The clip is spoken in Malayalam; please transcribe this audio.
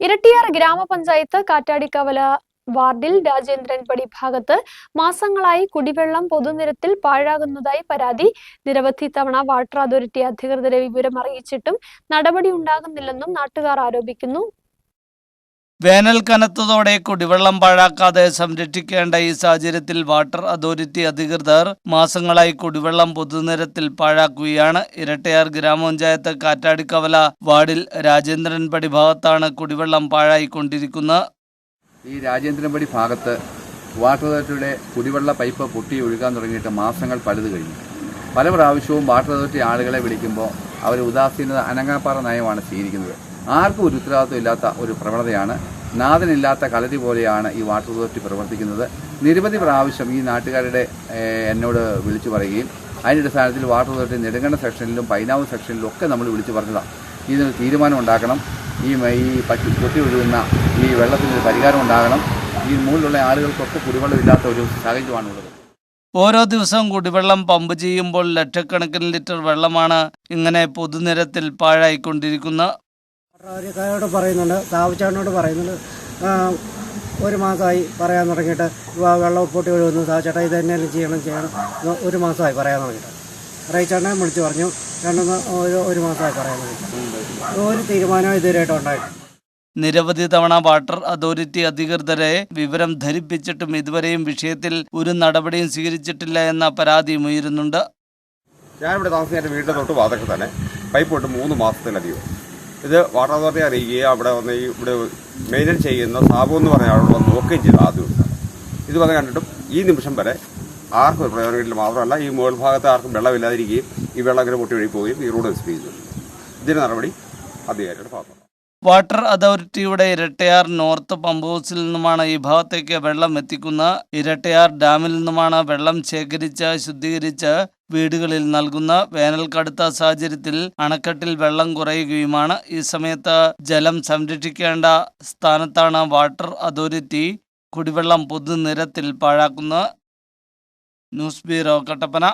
ഇരട്ടിയാർ ഗ്രാമപഞ്ചായത്ത് കാറ്റാടിക്കവല വാർഡിൽ രാജേന്ദ്രൻപടി ഭാഗത്ത് മാസങ്ങളായി കുടിവെള്ളം പൊതുനിരത്തിൽ പാഴാകുന്നതായി പരാതി. നിരവധി തവണ വാട്ടർ അതോറിറ്റി അധികൃതരെ വിവരം അറിയിച്ചിട്ടും നടപടി ഉണ്ടാകുന്നില്ലെന്നും നാട്ടുകാർ ആരോപിക്കുന്നു. വേനൽ കനത്തതോടെ കുടിവെള്ളം പാഴാക്കാതെ സംരക്ഷിക്കേണ്ട ഈ സാഹചര്യത്തിൽ വാട്ടർ അതോറിറ്റി അധികൃതർ മാസങ്ങളായി കുടിവെള്ളം പൊതുനിരത്തിൽ പാഴാക്കുകയാണ്. ഇരട്ടയാർ ഗ്രാമപഞ്ചായത്ത് കാറ്റാടിക്കവല വാർഡിൽ രാജേന്ദ്രൻപടി ഭാഗത്താണ് കുടിവെള്ളം പാഴായിക്കൊണ്ടിരിക്കുന്നത്. ഈ രാജേന്ദ്രൻപടി ഭാഗത്ത് വാട്ടർ അതോറിറ്റിയുടെ കുടിവെള്ള പൈപ്പ് പൊട്ടി ഒഴുകാൻ തുടങ്ങിയിട്ട് മാസങ്ങൾ പലത് കഴിഞ്ഞു. പല പ്രാവശ്യവും വാട്ടർ അതോറിറ്റി ആളുകളെ വിളിക്കുമ്പോൾ അവർ ഉദാസീനത അനങ്ങാപ്പാറ നയമാണ് സ്വീകരിക്കുന്നത്. ആർക്കും ഒരു ഉത്തരവാദിത്വം ഇല്ലാത്ത ഒരു പ്രവണതയാണ്. നാഥനില്ലാത്ത കളരി പോലെയാണ് ഈ വാട്ടർ അതോറിറ്റി പ്രവർത്തിക്കുന്നത്. നിരവധി പ്രാവശ്യം ഈ നാട്ടുകാരുടെ എന്നോട് വിളിച്ചു പറയുകയും അതിന്റെ അടിസ്ഥാനത്തിൽ വാട്ടർ അതോറിറ്റി നെടുങ്കണ്ട സെക്ഷനിലും പൈനാവ് സെക്ഷനിലും ഒക്കെ നമ്മൾ വിളിച്ചു പറഞ്ഞതാണ് ഇതിനൊരു തീരുമാനം ഉണ്ടാക്കണം. ഈ ഈ പറ്റി പൊട്ടി ഒഴുകുന്ന ഈ വെള്ളത്തിന് പരിഹാരം ഉണ്ടാകണം. ഈ മുകളിലുള്ള ആളുകൾക്കൊക്കെ കുടിവെള്ളം ഇല്ലാത്ത ഒരു സാഹചര്യമാണുള്ളത്. ഓരോ ദിവസവും കുടിവെള്ളം പമ്പ് ചെയ്യുമ്പോൾ ലക്ഷക്കണക്കിന് ലിറ്റർ വെള്ളമാണ് ഇങ്ങനെ പൊതുനിരത്തിൽ പാഴായിക്കൊണ്ടിരിക്കുന്നത്. അവരോട് പറയുന്നുണ്ട് താവച്ചാടിനോട് പറയുന്നുണ്ട്. ഒരു മാസമായി പറയാൻ തുടങ്ങിയിട്ട്. വെള്ളം പൊട്ടി ഒഴുകുന്നു താവച്ചാട്ടാ ഇത് തന്നെ ചെയ്യണം ചെയ്യണം. ഒരു മാസമായി പറയാൻ തുടങ്ങിയിട്ട്. റൈച്ചേട്ടനെ വിളിച്ച് പറഞ്ഞു രണ്ടു ഒരു ഒരു മാസമായി പറയാൻ തുടങ്ങിയിട്ട്. ഒരു തീരുമാനം ഇതുവരെയായിട്ട് ഉണ്ടായിട്ട് നിരവധി തവണ വാട്ടർ അതോറിറ്റി അധികൃതരെ വിവരം ധരിപ്പിച്ചിട്ടും ഇതുവരെയും വിഷയത്തിൽ ഒരു നടപടിയും സ്വീകരിച്ചിട്ടില്ല എന്ന പരാതിയും ഉയരുന്നുണ്ട്. ഞാനിവിടെ താമസിക്കുന്ന വീട്ടിൽ വീടിന്റെ തൊട്ട് വാതൊക്കെ തന്നെ പൈപ്പ് തൊട്ട് മൂന്ന് മാസത്തിലധികം. ഇത് വാട്ടർ അതോറിറ്റി അറിയിക്കുകയും അവിടെ വന്ന് ഈ ഇവിടെ മെയിന്റൈൻ ചെയ്യുന്ന സാബു എന്ന് പറഞ്ഞ അവിടെ വന്ന് നോക്കുകയും ചെയ്തു ആദ്യം. ഇത് വന്ന് കണ്ടിട്ടും ഈ നിമിഷം വരെ ആർക്കും ഒരു പ്രയോജനമില്ല മാത്രമല്ല ഈ മുകൾ ഭാഗത്ത് ആർക്കും വെള്ളമില്ലാതിരിക്കുകയും ഈ വെള്ളം ഇങ്ങനെ പൊട്ടി ഒഴുകി പോവുകയും ഈ റോഡ് നശിപ്പിക്കുന്നു ഇതിന് നടപടി അധികാരിയുടെ ഭാഗത്തുണ്ട് വാട്ടർ അതോറിറ്റിയുടെ ഇരട്ടയാർ നോർത്ത് പമ്പ് ഹൗസിൽ നിന്നുമാണ് ഈ ഭാഗത്തേക്ക് വെള്ളം എത്തിക്കുന്ന ഇരട്ടയാർ ഡാമിൽ നിന്നുമാണ് വെള്ളം ശേഖരിച്ച് ശുദ്ധീകരിച്ച് വീടുകളിൽ നൽകുന്ന വേനൽ കടുത്ത സാഹചര്യത്തിൽ അണക്കെട്ടിൽ വെള്ളം കുറയുകയുമാണ്. ഈ സമയത്ത് ജലം സംരക്ഷിക്കേണ്ട സ്ഥാനത്താണ് വാട്ടർ അതോറിറ്റി. കുടിവെള്ളം പൊതുനിരത്തിൽ പാഴാക്കുന്നത് ന്യൂസ് ബ്യൂറോ കട്ടപ്പന.